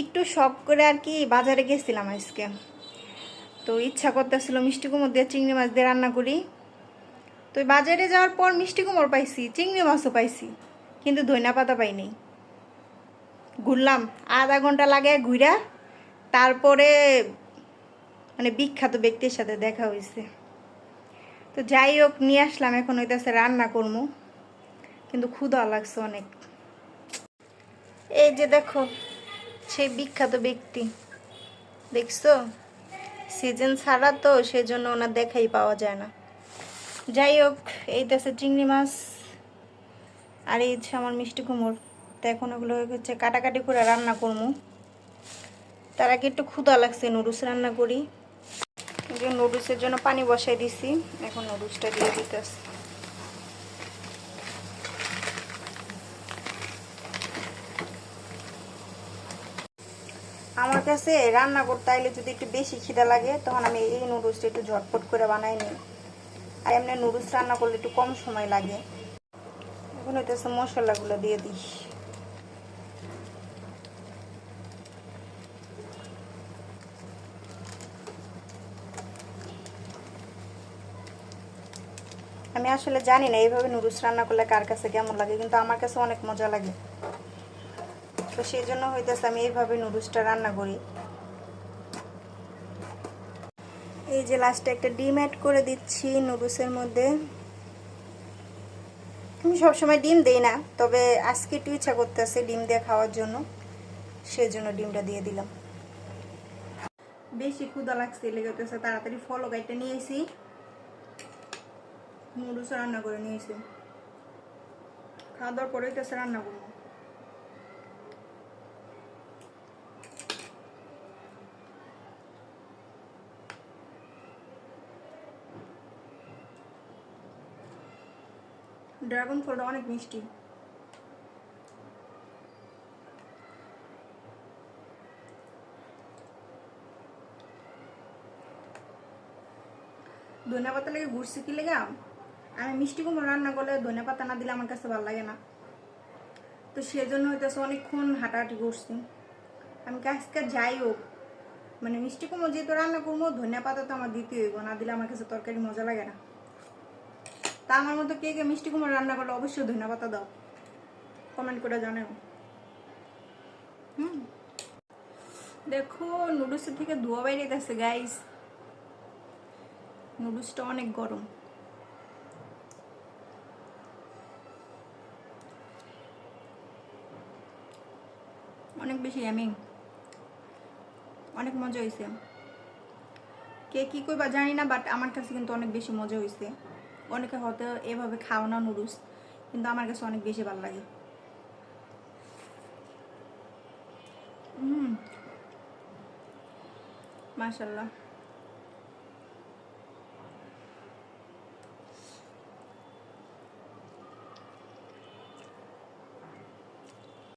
একটু শখ করে আর কি বাজারে গেছিলাম আজকে। তো ইচ্ছা করতেছিল মিষ্টি কুমড় দিয়ে চিংড়ি মাছ দিয়ে রান্না করি। তো বাজারে যাওয়ার পর মিষ্টি কুমড় পাইছি, চিংড়ি মাছও পাইছি, কিন্তু ধইনা পাতা পাইনি ঘুরলাম, আধা ঘণ্টা লাগে ঘুরা তারপরে মানে বিখ্যাত ব্যক্তির সাথে দেখা হয়েছে তো যাই হোক, নিয়ে আসলাম, এখন হইতেছে রান্না করব কিন্তু ক্ষুধা লাগছে অনেক। এই যে দেখো সেই বিখ্যাত ব্যক্তি। দেখছ? সিজন ছাড়া তো সেজন্য ওনার দেখাই পাওয়া যায় না। যাই হোক, এই আছে চিংড়ি মাছ আর এই হচ্ছে আমার মিষ্টি কুমোর তো এখন ওগুলো হচ্ছে কাটাকাটি করে রান্না করব। তার আগে একটু ক্ষুধা লাগছে, নুডলস রান্না করি। যে নুডলসের জন্য পানি বসাই দিছি। এখন নুডলসটা দিয়ে দিতেছি। আমার কাছে রান্না করতে আইলে যদি একটু বেশি খিদা লাগে, তখন আমি এই নুডলসটা একটু ঝটপট করে বানাই নিই। আর এমনি নুডলস রান্না করলে একটু কম সময় লাগে। এখন হইতেছে মশলাগুলো দিয়ে দিই। আমি আসলে জানি না এইভাবে নুডলস রান্না করলে কার কাছে কেমন লাগে, কিন্তু আমার কাছে অনেক মজা লাগে। তো সেই জন্য হইতেছে আমি এইভাবে নুডলসটা রান্না করি। এই যে লাস্টে একটা ডিম অ্যাড করে দিচ্ছি নুডলসের মধ্যে। আমি সবসময় ডিম দেই না, তবে আজকে একটু ইচ্ছা করতেছে ডিম দিয়ে খাওয়ার জন্য। সেই জন্য ডিমটা দিয়ে দিলাম। বেশি ক্ষুদা লাগছে লেগে গেছে তাড়াতাড়ি ফলো গাইডটা নিয়েছি নুডলস রান্না করে নিয়েছি খাওয়া দাওয়ার পরেই তো রান্না করব। ড্রাগন ফলটা অনেক মিষ্টি। ধনে পাতা লেগে ঘুরছি কি লেগে। আমি মিষ্টি কুমড়ো রান্না করলে ধনে পাতা না দিলে আমার কাছে ভালো লাগে না। তো সেজন্য হইতেছে অনেকক্ষণ হাঁটাহাঁটি করছি। আমি আজকে যাই হোক মানে মিষ্টি কুমড়ো যেহেতু রান্না করব ধনে পাতা তো আমার দিতে হইব, না দিলে আমার কাছে তরকারি মজা লাগে না। তা আমার মতো কে কে মিষ্টি কুমড়ো রান্না করলে অবশ্যই ধনে পাতা দাও। কমেন্ট করে জানাও। হুম। দেখো নুডলসের থেকে ধোয়া বাইরে গেছে গাইস নুডলসটা অনেক গরম। অনেক বেশি আমি অনেক মজা হয়েছে কে কী করবা জানি না বাট আমার কাছে কিন্তু অনেক বেশি মজা হয়েছে অনেকে হয়তো এভাবে খাও না নুডলস কিন্তু আমার কাছে অনেক বেশি ভালো লাগে। মাশাল্লাহ